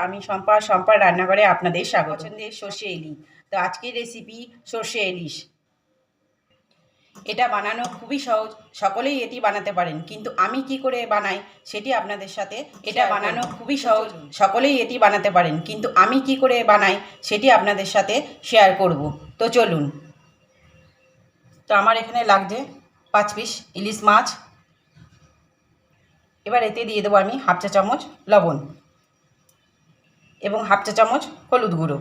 আমি সম্পা সম্পার রান্নাঘরে আপনাদের স্বাগত। পছন্দের সর্ষে ইলিশ। তো আজকের রেসিপি সর্ষে ইলিশ। এটা বানানো খুবই সহজ। সকলেই এটি বানাতে পারেন। কিন্তু আমি কি করে বানাই সেটি আপনাদের সাথে। এটা বানানো খুবই সহজ। সকলেই এটি বানাতে পারেন। কিন্তু আমি কি করে বানাই সেটি আপনাদের সাথে শেয়ার করব। তো চলুন। তো আমার এখানে লাগছে পাঁচ পিস ইলিশ মাছ। এবার এতে দিয়ে দেবো আমি হাফ চা চামচ লবণ। এবং হাফ চা চামচ হলুদ গুঁড়ো।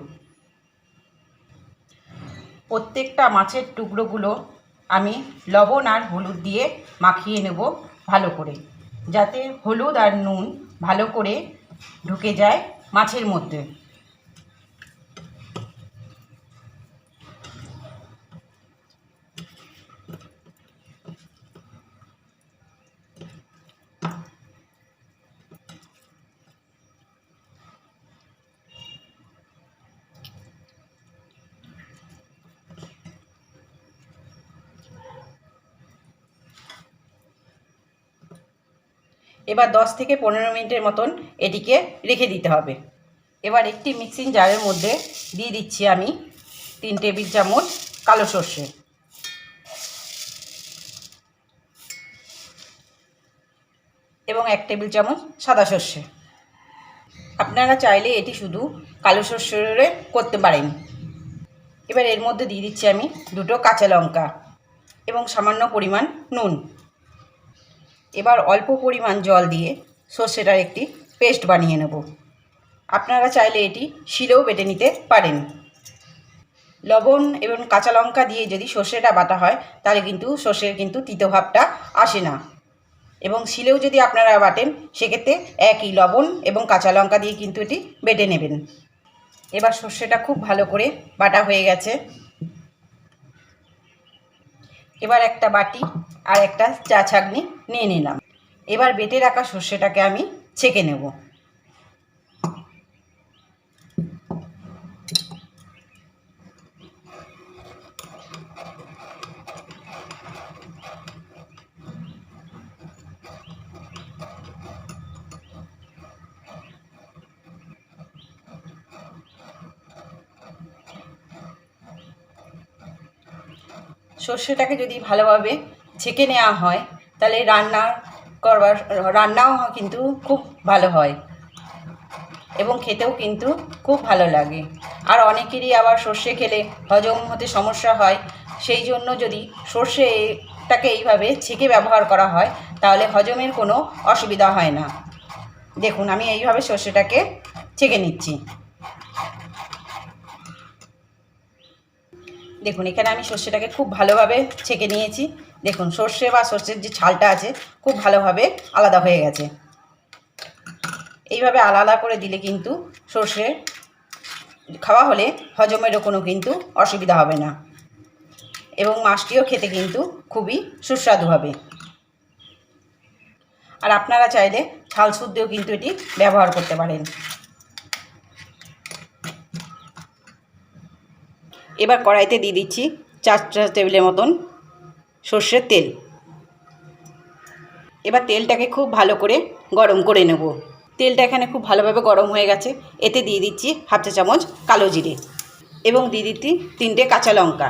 প্রত্যেকটা মাছের টুকরোগুলো আমি লবণ আর হলুদ দিয়ে মাখিয়ে নেব ভালো করে, যাতে হলুদ আর নুন ভালো করে ঢুকে যায় মাছের মধ্যে। এবার দশ থেকে পনেরো মিনিটের মতন এটিকে রেখে দিতে হবে। এবার একটি মিক্সিং জারের মধ্যে দিয়ে দিচ্ছি আমি তিন টেবিল চামচ কালো সর্ষে। এবং এক টেবিল চামচ সাদা সর্ষে। আপনারা চাইলে এটি শুধু কালো সর্ষে করতে পারেন। এবার এর মধ্যে দিয়ে দিচ্ছি আমি দুটো কাঁচা লঙ্কা এবং সামান্য পরিমাণ নুন। এবার অল্প পরিমাণ জল দিয়ে সর্ষেটার একটি পেস্ট বানিয়ে নেব। আপনারা চাইলে এটি শিলেও বেটে নিতে পারেন। লবণ এবং কাঁচা লঙ্কা দিয়ে যদি সর্ষেটা বাটা হয়, তাহলে কিন্তু সর্ষের কিন্তু তিতভাবটা আসে না। এবং শিলেও যদি আপনারা বাটেন, সেক্ষেত্রে একই লবণ এবং কাঁচা লঙ্কা দিয়ে কিন্তু এটি বেটে নেবেন। এবার সর্ষেটা খুব ভালো করে বাটা হয়ে গেছে। এবার একটা বাটি আর একটা চা ছাঁকনি নিয়ে নিলাম। এবার বেটে রাখা সর্ষেটাকে আমি ছেঁকে নেব। সর্ষেটাকে যদি ভালোভাবে ছেঁকে নেওয়া হয়, তাহলে রান্না করবার, রান্নাও কিন্তু খুব ভালো হয় এবং খেতেও কিন্তু খুব ভালো লাগে। আর অনেকেরই আবার সর্ষে খেলে হজম হতে সমস্যা হয়, সেই জন্য যদি সর্ষেটাকে এইভাবে ছেঁকে ব্যবহার করা হয়, তাহলে হজমের কোনো অসুবিধা হয় না। দেখুন, আমি এইভাবে সর্ষেটাকে ছেঁকে নিচ্ছি। দেখুন, এখানে আমি সর্ষেটাকে খুব ভালোভাবে ছেঁকে নিয়েছি। দেখুন, সর্ষে বা সর্ষের যে ছালটা আছে, খুব ভালোভাবে আলাদা হয়ে গেছে। এইভাবে আলাদা করে দিলে কিন্তু সর্ষে খাওয়া হলে হজমেরও কোনো কিন্তু অসুবিধা হবে না। এবং মাছটিও খেতে কিন্তু খুবই সুস্বাদু হবে। আর আপনারা চাইলে ছাল শুদ্ধেও কিন্তু এটি ব্যবহার করতে পারেন। এবার কড়াইতে দিয়ে দিচ্ছি চার টেবিলের মতন সর্ষের তেল। এবার তেলটাকে খুব ভালো করে গরম করে নেব। তেলটা এখানে খুব ভালোভাবে গরম হয়ে গেছে। এতে দিয়ে দিচ্ছি হাফ চা চামচ কালো জিরে এবং দিয়ে দিচ্ছি তিনটে কাঁচা লঙ্কা।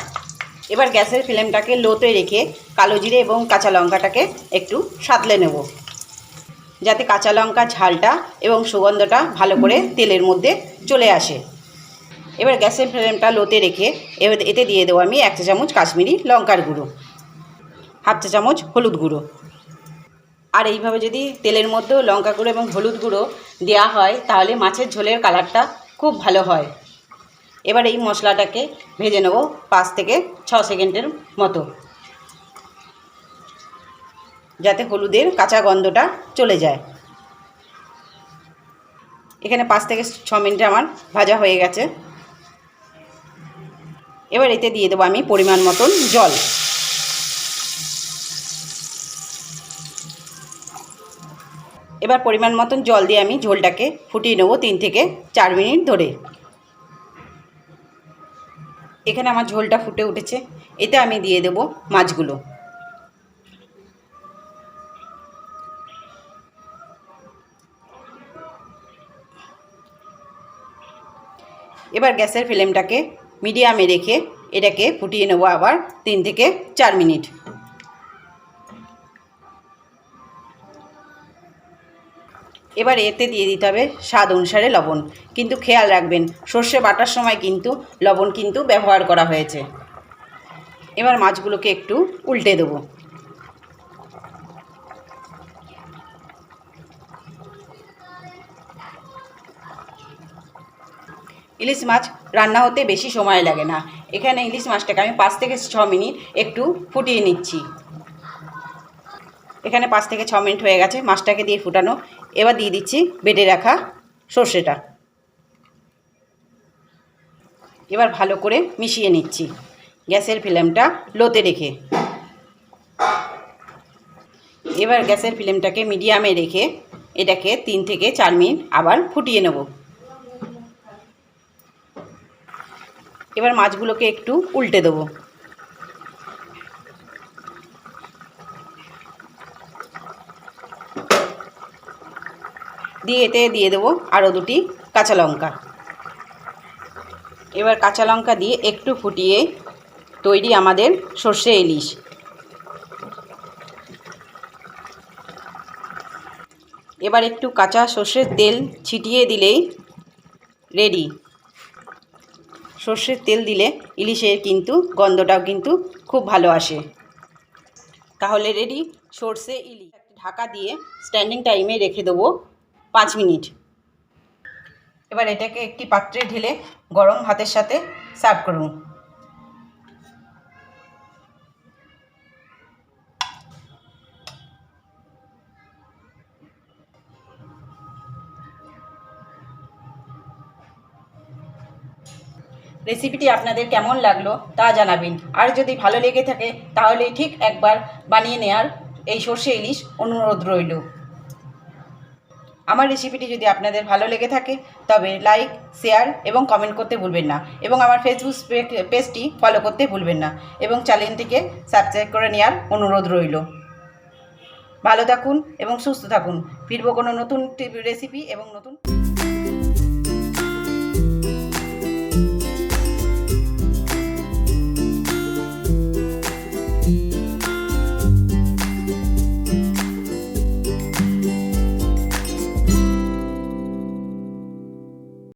এবার গ্যাসের ফ্লেমটাকে লোতে রেখে কালো জিরে এবং কাঁচা লঙ্কাটাকে একটু সাতলে নেব। যাতে কাঁচা লঙ্কা ঝালটা এবং সুগন্ধটা ভালো করে তেলের মধ্যে চলে আসে। এবার গ্যাসের ফ্লেমটা লোতে রেখে এবার এতে দিয়ে দেবো আমি এক চা চামচ কাশ্মীরি লঙ্কার গুঁড়ো, হাফ চা চামচ হলুদ গুঁড়ো। আর এইভাবে যদি তেলের মধ্যেও লঙ্কা গুঁড়ো এবং হলুদ গুঁড়ো দেওয়া হয়, তাহলে মাছের ঝোলের কালারটা খুব ভালো হয়। এবার এই মশলাটাকে ভেজে নেব পাঁচ থেকে ছ সেকেন্ডের মতো। যাতে হলুদের কাঁচা গন্ধটা চলে যায়। এখানে পাঁচ থেকে ছ মিনিটে আমার ভাজা হয়ে গেছে। এবার এতে দিয়ে দেবো আমি পরিমাণ মতন জল। এবার পরিমাণ মতন জল দিয়ে আমি ঝোলটাকে ফুটিয়ে নেব তিন থেকে চার মিনিট ধরে। এখানে আমার ঝোলটা ফুটে উঠেছে। এতে আমি দিয়ে দেবো মাছগুলো। এবার গ্যাসের ফ্লেমটাকে মিডিয়ামে রেখে এটাকে ফুটিয়ে নেব আবার তিন থেকে চার মিনিট। এবার এতে দিয়ে দিতে হবে স্বাদ অনুসারে লবণ। কিন্তু খেয়াল রাখবেন, সর্ষে বাটার সময় কিন্তু লবণ কিন্তু ব্যবহার করা হয়েছে। এবার মাছগুলোকে একটু উল্টে দেবো। ইলিশ মাছ রান্না হতে বেশি সময় লাগে না। এখানে ইলিশ মাছটাকে আমি পাঁচ থেকে ছ মিনিট একটু ফুটিয়ে নিচ্ছি। এখানে পাঁচ থেকে ছ মিনিট হয়ে গেছে, মাছটাকে দিয়ে ফুটানো। এবার দিয়ে দিচ্ছি বেটে রাখা সর্ষেটা। এবার ভালো করে মিশিয়ে নিচ্ছি গ্যাসের ফ্লেমটা লোতে রেখে। এবার গ্যাসের ফ্লেমটাকে মিডিয়ামে রেখে এটাকে তিন থেকে চার মিনিট আবার ফুটিয়ে নেব। এবার মাছগুলোকে একটু উল্টে দেবো। দিয়ে এতে দিয়ে দেবো আরও দুটি কাঁচা লঙ্কা। এবার কাঁচা লঙ্কা দিয়ে একটু ফুটিয়ে তৈরি আমাদের সর্ষে ইলিশ। এবার একটু কাঁচা সর্ষের তেল ছিটিয়ে দিলেই রেডি। সর্ষের তেল দিলে ইলিশের কিন্তু গন্ধটাও কিন্তু খুব ভালো আসে। তাহলে রেডি সর্ষে, ইলিশ। ঢাকা দিয়ে স্ট্যান্ডিং টাইমে রেখে দেবো পাঁচ মিনিট। এবার এটাকে একটি পাত্রে ঢেলে গরম ভাতের সাথে সার্ভ করুন। রেসিপিটি আপনাদের কেমন লাগল তা জানাবেন। আর যদি ভালো লেগে থাকে, তাহলে ঠিক একবার বানিয়ে নেওয়ার এই সর্ষে ইলিশ অনুরোধ রইল। আমার রেসিপিটি যদি আপনাদের ভালো লেগে থাকে, তবে লাইক শেয়ার এবং কমেন্ট করতে ভুলবেন না এবং আমার ফেসবুক পেজটি ফলো করতে ভুলবেন না এবং চ্যানেলটিকে সাবস্ক্রাইব করে নেওয়ার অনুরোধ রইল। ভালো থাকুন এবং সুস্থ থাকুন। ফিরবো কোনো নতুন রেসিপি এবং নতুন